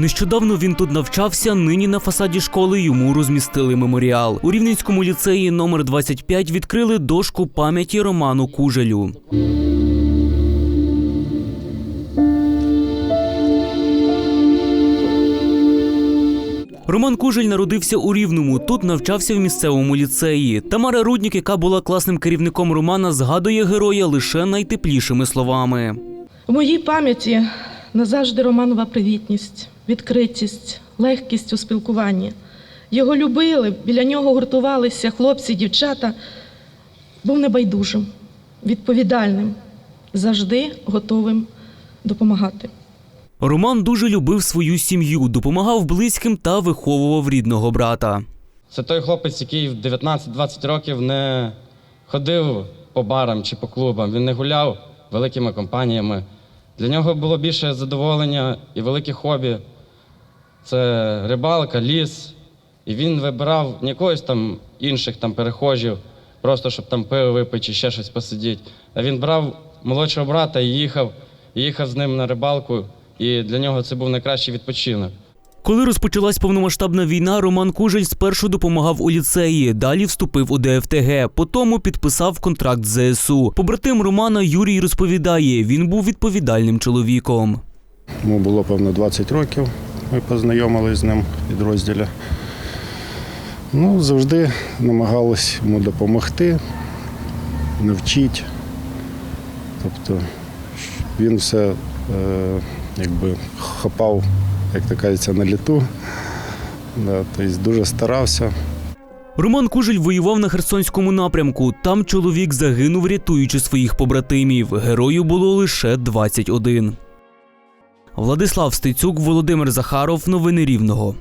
Нещодавно він тут навчався. Нині на фасаді школи йому розмістили меморіал. У Рівненському ліцеї номер 25 відкрили дошку пам'яті Роману Кужелю. Роман Кужель народився у Рівному. Тут навчався в місцевому ліцеї. Тамара Руднік, яка була класним керівником Романа, згадує героя лише найтеплішими словами. У моїй пам'яті назавжди Романова привітність, відкритість, легкість у спілкуванні. Його любили, біля нього гуртувалися хлопці, дівчата. Був небайдужим, відповідальним, завжди готовим допомагати. Роман дуже любив свою сім'ю, допомагав близьким та виховував рідного брата. Це той хлопець, який в 19-20 років не ходив по барам чи по клубам. Він не гуляв великими компаніями. Для нього було більше задоволення і велике хобі. Це рибалка, ліс. І він вибирав не якогось там інших там перехожів, просто щоб там пиво випити чи ще щось посидіти. А він брав молодшого брата і їхав, і їхав з ним на рибалку. І для нього це був найкращий відпочинок. Коли розпочалась повномасштабна війна, Роман Кужель спершу допомагав у ліцеї, далі вступив у ДФТГ, потім підписав контракт з ЗСУ. Побратим Романа Юрій розповідає, він був відповідальним чоловіком. Йому було, певно, 20 років. Ми познайомилися з ним в підрозділі. Ну, завжди намагалися йому допомогти, навчити. Тобто він все е, якби хапав, як то кажеться, на літу. Да, тобто дуже старався. Роман Кужель воював на Херсонському напрямку. Там чоловік загинув, рятуючи своїх побратимів. Герою було лише 21. Владислав Стецюк, Володимир Захаров. Новини Рівного.